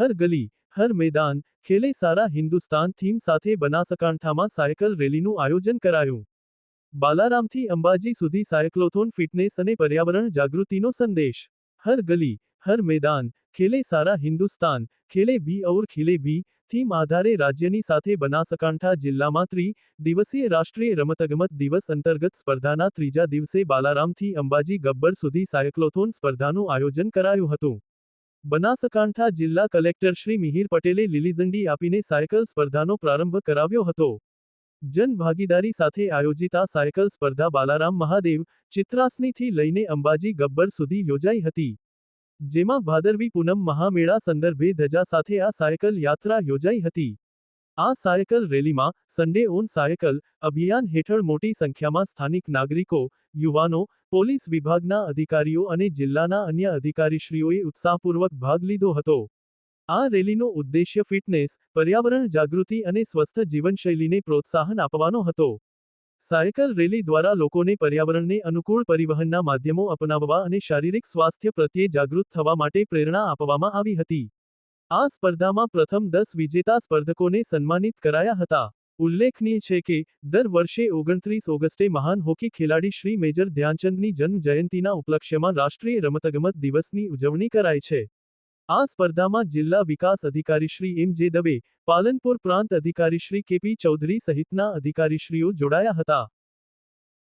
હર ગલી, હર મેદાન, ખેલે સારા હિન્દુસ્તાન થીમ સાથે બનાસકાંઠામાં સાયકલ રેલીનું આયોજન કરાયું. બાલારામથી અંબાજી સુધી સાયક્લોથોન, ફિટનેસ અને પર્યાવરણ જાગૃતિનો સંદેશ. હર ગલી, હર મેદાન, ખેલે સારા હિન્દુસ્તાન, ખેલે બી ઔર ખીલે બી, થીમ આધારે રાજ્યની સાથે બનાસકાંઠા જિલ્લામાં ત્રિ દિવસીય રાષ્ટ્રીય રમતગમત દિવસ અંતર્ગત સ્પર્ધાના ત્રીજા દિવસે બાલારામથી અંબાજી ગબ્બર સુધી સાયક્લોથોન સ્પર્ધાનું આયોજન કરાયું હતું. બનાસકાંઠા જિલ્લા કલેક્ટર શ્રી મિહિર પટેલે લીલીઝંડી આપીને સાયકલ સ્પર્ધાનો પ્રારંભ કરાવ્યો હતો. જન ભાગીદારી સાથે આયોજિત આ સાયકલ સ્પર્ધા બાલારામ મહાદેવ ચિત્રાસનીથી લઈને અંબાજી ગબ્બર સુધી યોજાઈ હતી. જેમાં ભાદરવી પૂનમ મહામેળા સંદર્ભે ધજા સાથે આ સાયકલ યાત્રા યોજાઈ હતી. આ સાયકલ રેલીમાં સન્ડે ઓન સાયકલ અભિયાન હેઠળ મોટી સંખ્યામાં સ્થાનિક નાગરિકો, યુવાનો, પોલીસ વિભાગના અધિકારીઓ અને જિલ્લાના અન્ય અધિકારીશ્રીઓએ ઉત્સાહપૂર્વક ભાગ લીધો હતો. આ રેલીનો ઉદ્દેશ્ય ફિટનેસ, પર્યાવરણ જાગૃતિ અને સ્વસ્થ જીવનશૈલીને પ્રોત્સાહન આપવાનો હતો. સાયકલ રેલી દ્વારા લોકોને પર્યાવરણને અનુકૂળ પરિવહનના માધ્યમો અપનાવવા અને શારીરિક સ્વાસ્થ્ય પ્રત્યે જાગૃત થવા માટે પ્રેરણા આપવામાં આવી હતી. આ સ્પર્ધામાં પ્રથમ દસ વિજેતા સ્પર્ધકોને સન્માનિત કરાયા હતા. ઉલ્લેખનીય છે કે, દર વર્ષે ઓગણત્રીસ ઓગસ્ટે મહાન હોકી ખેલાડી શ્રી મેજર ધ્યાનચંદની જન્મ જયંતિના ઉપલક્ષ્યમાં રાષ્ટ્રીય રમતગમત દિવસની ઉજવણી કરાય છે. આ સ્પર્ધામાં જિલ્લા વિકાસ અધિકારી શ્રી એમ જે દવે, પાલનપુર પ્રાંત અધિકારી શ્રી કેપી ચૌધરી સહિતના અધિકારીશ્રીઓ જોડાયા હતા.